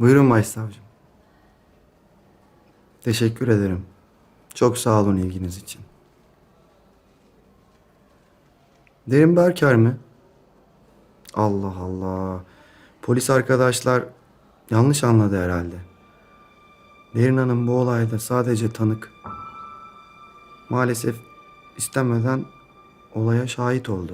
Buyurun başsavcım. Teşekkür ederim. Çok sağ olun ilginiz için. Derin Berker mi? Allah Allah. Polis arkadaşlar yanlış anladı herhalde. Derin Hanım bu olayda sadece tanık. Maalesef istemeden olaya şahit oldu.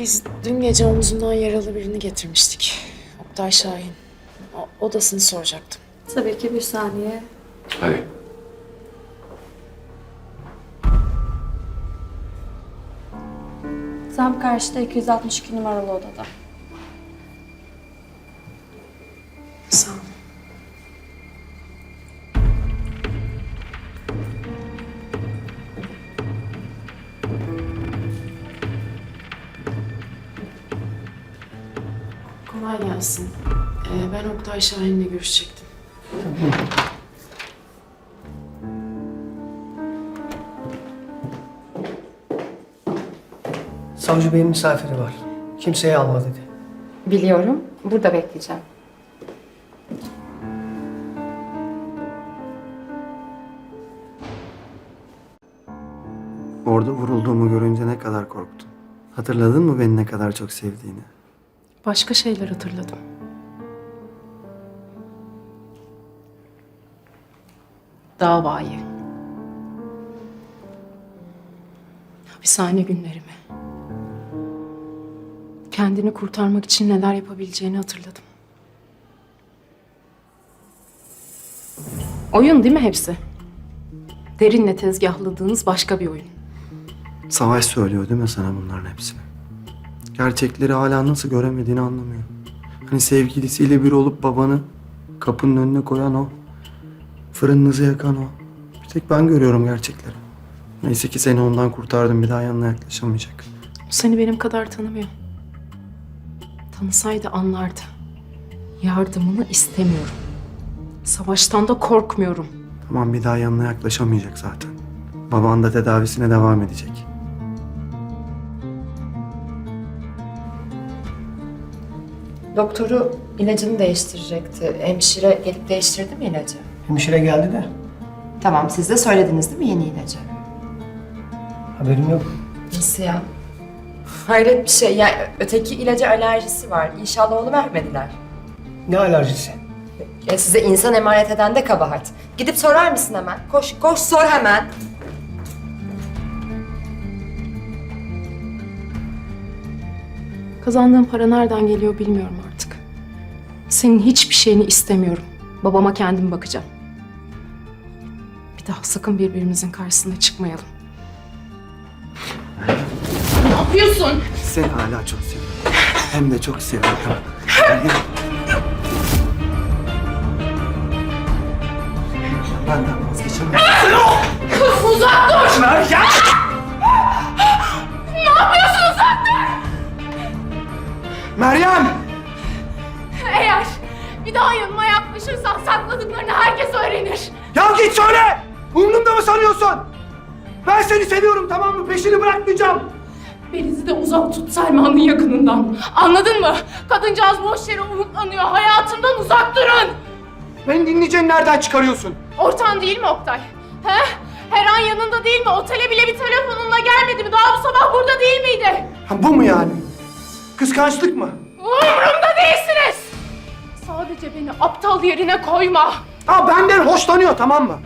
Biz dün gece omzundan yaralı birini getirmiştik. Oktay Şahin. O- odasını soracaktım. Tabii ki bir saniye. Hadi. Tam karşıda 262 numaralı odada. Kolay gelsin. Ee, ben Oktay Şahin'le görüşecektim. Savcı beyin misafiri var. Kimseyi alma dedi. Biliyorum. Burada bekleyeceğim. Orada vurulduğumu görünce ne kadar korktun. Hatırladın mı beni ne kadar çok sevdiğini? Başka şeyler hatırladım. Davayı. Hapishane günlerimi. Kendini kurtarmak için neler yapabileceğini hatırladım. Oyun değil mi hepsi? Derinle tezgahladığınız başka bir oyun. Savaş söylüyor değil mi sana bunların hepsini? Gerçekleri hala nasıl göremediğini anlamıyor. Hani sevgilisiyle bir olup babanı kapının önüne koyan o. Fırınınızı yakan o. Bir tek ben görüyorum gerçekleri. Neyse ki seni ondan kurtardım bir daha yanına yaklaşamayacak. O seni benim kadar tanımıyor. Tanısaydı anlardı. Yardımını istemiyorum. Savaştan da korkmuyorum. Tamam bir daha yanına yaklaşamayacak zaten. Baban da tedavisine devam edecek. Doktoru ilacını değiştirecekti. Hemşire gelip değiştirdi mi ilacı? Hemşire geldi de Tamam, siz de söylediniz değil mi yeni ilacı? haberim yok. Nasıl ya? Hayret bir şey. Yani öteki ilaca alerjisi var. İnşallah onu vermediler. Ne alerjisi? Ya size insan emanet eden de kabahat. Gidip sorar mısın hemen? Koş, koş sor hemen. Kazandığım para nereden geliyor bilmiyorum. Senin hiçbir şeyini istemiyorum. Babama kendim bakacağım. Bir daha sakın birbirimizin karşısına çıkmayalım. Ne yapıyorsun? Seni hala çok seviyorum. Hem de çok seviyorum. Benden vazgeçemem. Uzak dur! Ne yapıyorsun uzak dur? Meryem! Bir daha yanıma yaklaşırsan sakladıklarını herkes öğrenir. Ya git söyle! Umrumda mı sanıyorsun? Ben seni seviyorum tamam mı? Peşini bırakmayacağım. Benizi de uzak tut Selma'nın yakınından. Anladın mı? Kadıncağız boş yere umutlanıyor. Hayatımdan uzak durun. Beni dinleyeceğini nereden çıkarıyorsun? Ortan değil mi Oktay? He? Her an yanında değil mi? Otele bile bir telefonunla gelmedi mi? Daha bu sabah burada değil miydi? Ha, bu mu yani? Kıskançlık mı? Umurumda değilsiniz. Sadece beni aptal yerine koyma. Ha benden hoşlanıyor tamam mı?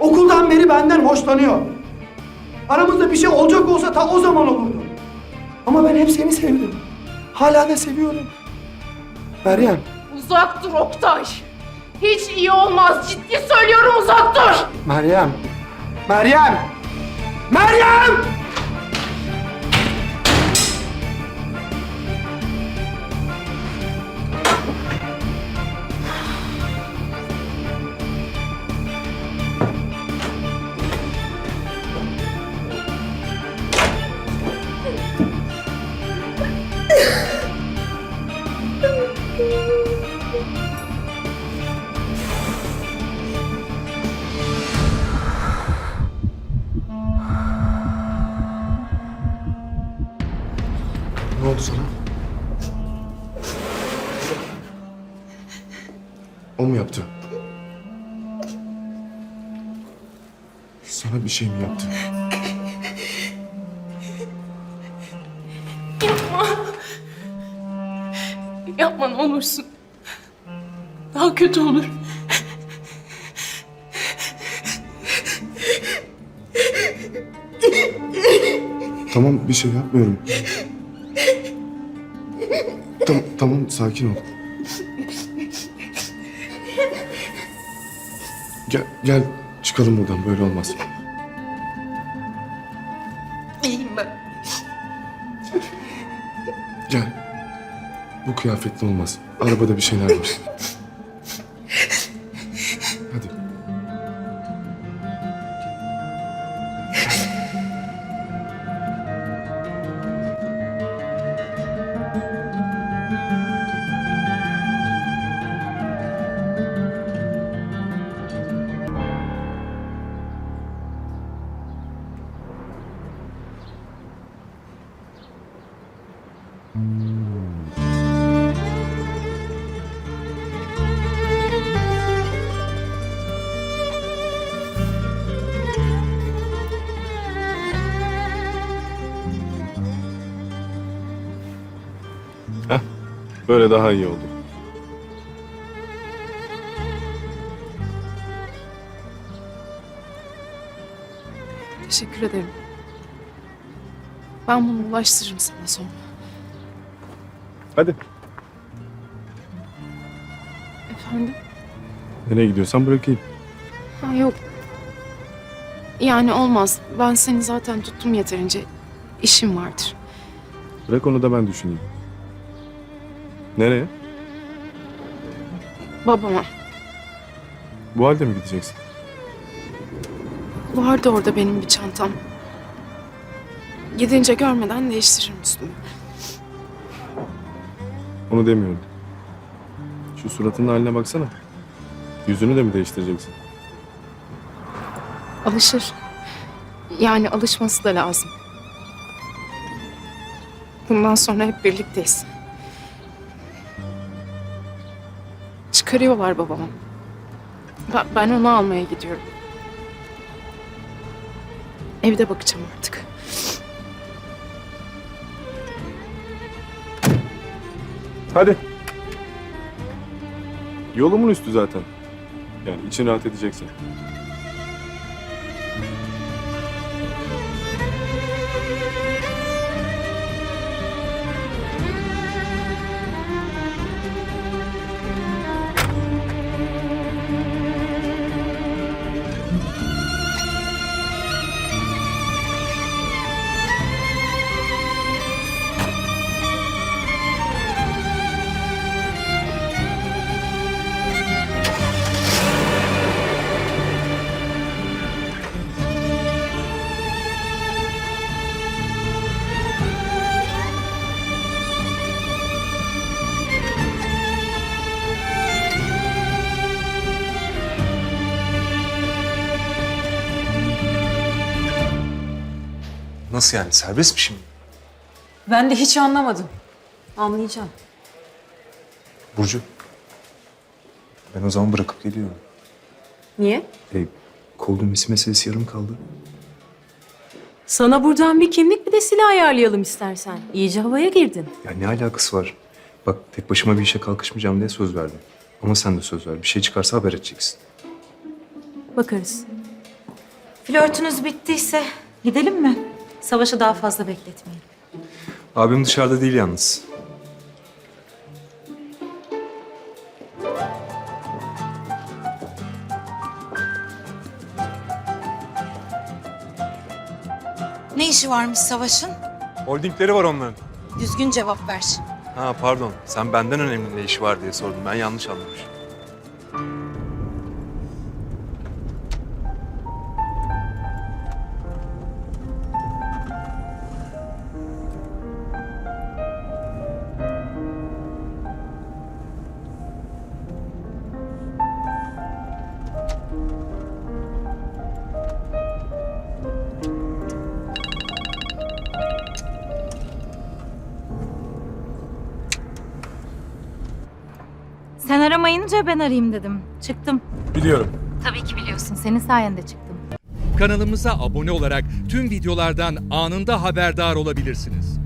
Okuldan beri benden hoşlanıyor. Aramızda bir şey olacak olsa ta o zaman olurdu. Ama ben hep seni sevdim. Hala da seviyorum. Meryem. Uzak dur Oktay. Hiç iyi olmaz. Ciddi söylüyorum uzak dur. Meryem. Meryem. Meryem! Mu yaptı? Sana bir şey mi yaptı? Yapma ne olursun. Daha kötü olur. Tamam bir şey yapmıyorum. Tamam, tamam sakin ol. Gel, gel çıkalım buradan böyle olmaz. İyiyim ben. Gel. Bu kıyafetle olmaz. Arabada bir şeyler var. Böyle daha iyi oldu. Teşekkür ederim. Ben bunu ulaştırırım sana sonra. Hadi. Efendim? Nereye gidiyorsan bırakayım. Ha yok. Yani olmaz. Ben seni zaten tuttum yeterince. İşim vardır. Bırak onu da ben düşüneyim. Nereye? Babama. Bu halde mi gideceksin? Vardı orada benim bir çantam. Gidince görmeden değiştiririm üstümü. Onu demiyordum. Şu suratının haline baksana. Yüzünü de mi değiştireceksin? Alışır. Yani alışması da lazım. Bundan sonra hep birlikteyiz. Çıkarıyorlar babamı. Ben, ben onu almaya gidiyorum. Evde bakacağım artık. Hadi. Yolumun üstü zaten. Yani için rahat edeceksin. Nasıl yani? Serbest mi şimdi? Ben de hiç anlamadım. Anlayacağım. Burcu. Ben o zaman bırakıp geliyorum. Niye? E, kolun misi meselesi yarım kaldı. Sana buradan bir kimlik bir de silah ayarlayalım istersen. İyice havaya girdin. Ya ne alakası var? Bak tek başıma bir işe kalkışmayacağım diye söz verdim. Ama sen de söz ver. Bir şey çıkarsa haber edeceksin. Bakarız. Flörtünüz bittiyse gidelim mi? Savaşı daha fazla bekletmeyin. Abim dışarıda değil yalnız. Ne işi varmış Savaş'ın? Holdingleri var onların. Düzgün cevap ver. Ha pardon. Sen benden önemli ne işi var diye sordun. Ben yanlış anlamışım. Aramayınca ben arayayım dedim. Çıktım. Biliyorum. Tabii ki biliyorsun. Senin sayende çıktım. Kanalımıza abone olarak tüm videolardan anında haberdar olabilirsiniz.